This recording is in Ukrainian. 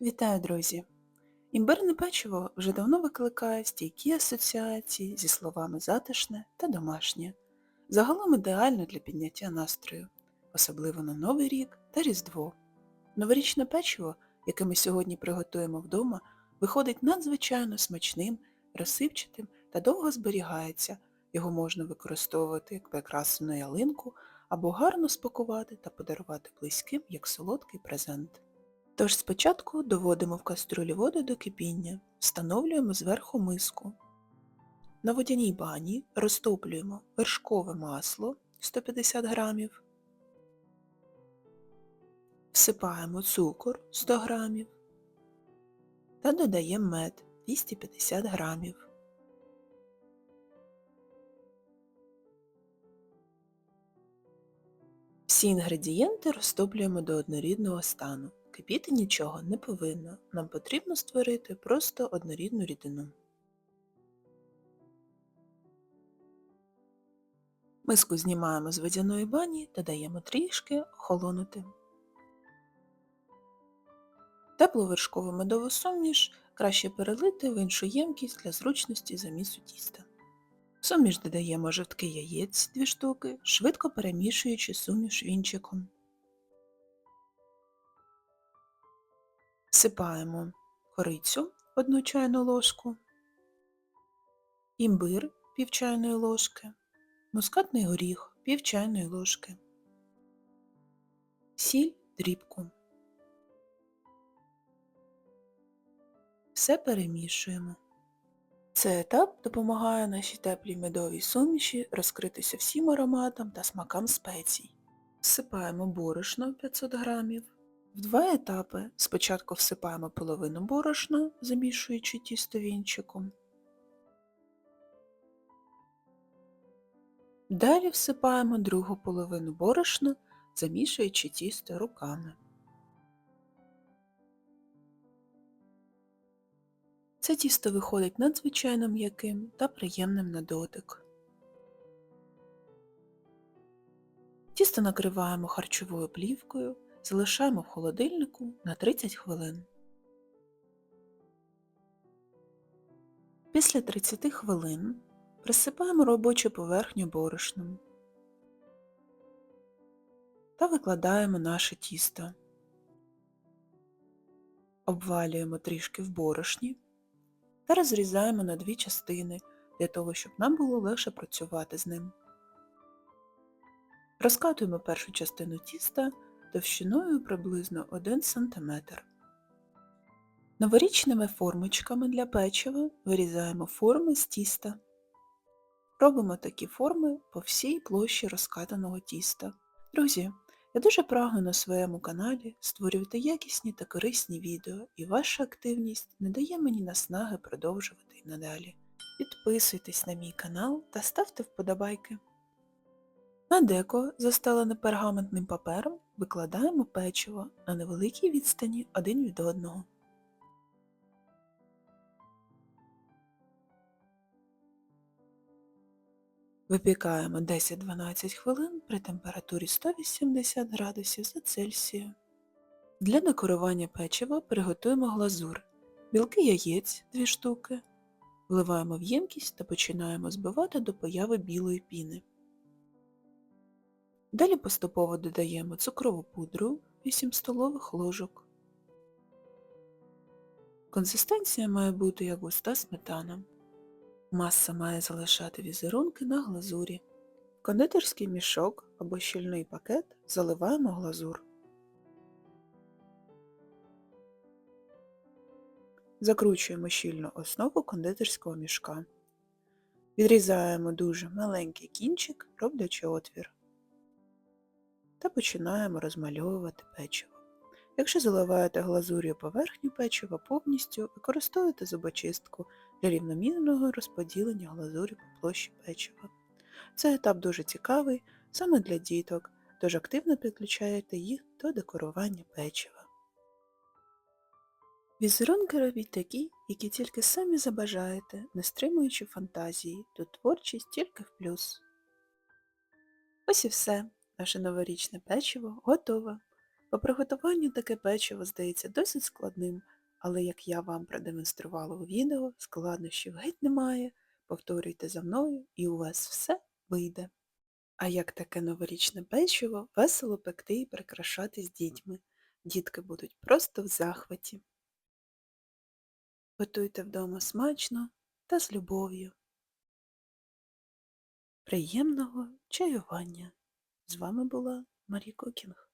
Вітаю, друзі! Імбирне печиво вже давно викликає стійкі асоціації зі словами затишне та домашнє. Загалом ідеально для підняття настрою, особливо на Новий рік та Різдво. Новорічне печиво, яке ми сьогодні приготуємо вдома, виходить надзвичайно смачним, розсипчатим та довго зберігається. Його можна використовувати як прикрасу на ялинку або гарно спакувати та подарувати близьким як солодкий презент. Тож спочатку доводимо в кастрюлі воду до кипіння, встановлюємо зверху миску. На водяній бані розтоплюємо вершкове масло 150 грамів, всипаємо цукор 100 грамів та додаємо мед 250 грамів. Всі інгредієнти розтоплюємо до однорідного стану. Кипіти нічого не повинно, нам потрібно створити просто однорідну рідину. Миску знімаємо з водяної бані та даємо трішки охолонути. Теплу вершкову медову суміш краще перелити в іншу ємкість для зручності замісу тіста. Суміш додаємо жовтки яєць 2 штуки, швидко перемішуючи суміш вінчиком. Всипаємо корицю 1 чайну ложку, імбир пів чайної ложки, мускатний горіх пів чайної ложки, сіль дрібку. Все перемішуємо. Цей етап допомагає нашій теплій медовій суміші розкритися всім ароматам та смакам спецій. Всипаємо борошно 500 грамів. В два етапи спочатку всипаємо половину борошна, замішуючи тісто вінчиком. Далі всипаємо другу половину борошна, замішуючи тісто руками. Це тісто виходить надзвичайно м'яким та приємним на дотик. Тісто накриваємо харчовою плівкою, залишаємо в холодильнику на 30 хвилин. Після 30 хвилин присипаємо робочу поверхню борошном та викладаємо наше тісто. Обвалюємо трішки в борошні та розрізаємо на дві частини, для того, щоб нам було легше працювати з ним. Розкатуємо першу частину тіста товщиною приблизно 1 см. Новорічними формочками для печива вирізаємо форми з тіста. Робимо такі форми по всій площі розкатаного тіста. Друзі, я дуже прагну на своєму каналі створювати якісні та корисні відео, і ваша активність не дає мені наснаги продовжувати і надалі. Підписуйтесь на мій канал та ставте вподобайки. На деко, застелене пергаментним папером, викладаємо печиво на невеликій відстані один від одного. Випікаємо 10-12 хвилин при температурі 180 градусів за Цельсію. Для декорування печива приготуємо глазур. Білки яєць 2 штуки. Вливаємо в ємкість та починаємо збивати до появи білої піни. Далі поступово додаємо цукрову пудру 8 столових ложок. Консистенція має бути як густа сметана. Маса має залишати візерунки на глазурі. Кондитерський мішок або щільний пакет заливаємо глазур. Закручуємо щільну основу кондитерського мішка. Відрізаємо дуже маленький кінчик, роблячи отвір. Та починаємо розмальовувати печиво. Якщо заливаєте глазур'ю поверхню печива повністю, використовуйте зубочистку для рівномірного розподілення глазурі по площі печива. Цей етап дуже цікавий саме для діток, тож активно підключаєте їх до декорування печива. Візерунки робіть такі, які тільки самі забажаєте, не стримуючи фантазії, тут творчість тільки в плюс. Ось і все, наше новорічне печиво готове. По приготуванню таке печиво здається досить складним, але як я вам продемонструвала у відео, складнощів геть немає. Повторюйте за мною і у вас все вийде. А як таке новорічне печиво весело пекти і прикрашати з дітьми. Дітки будуть просто в захваті. Готуйте вдома смачно та з любов'ю. Приємного чаювання! З вами була Марі Кокінг.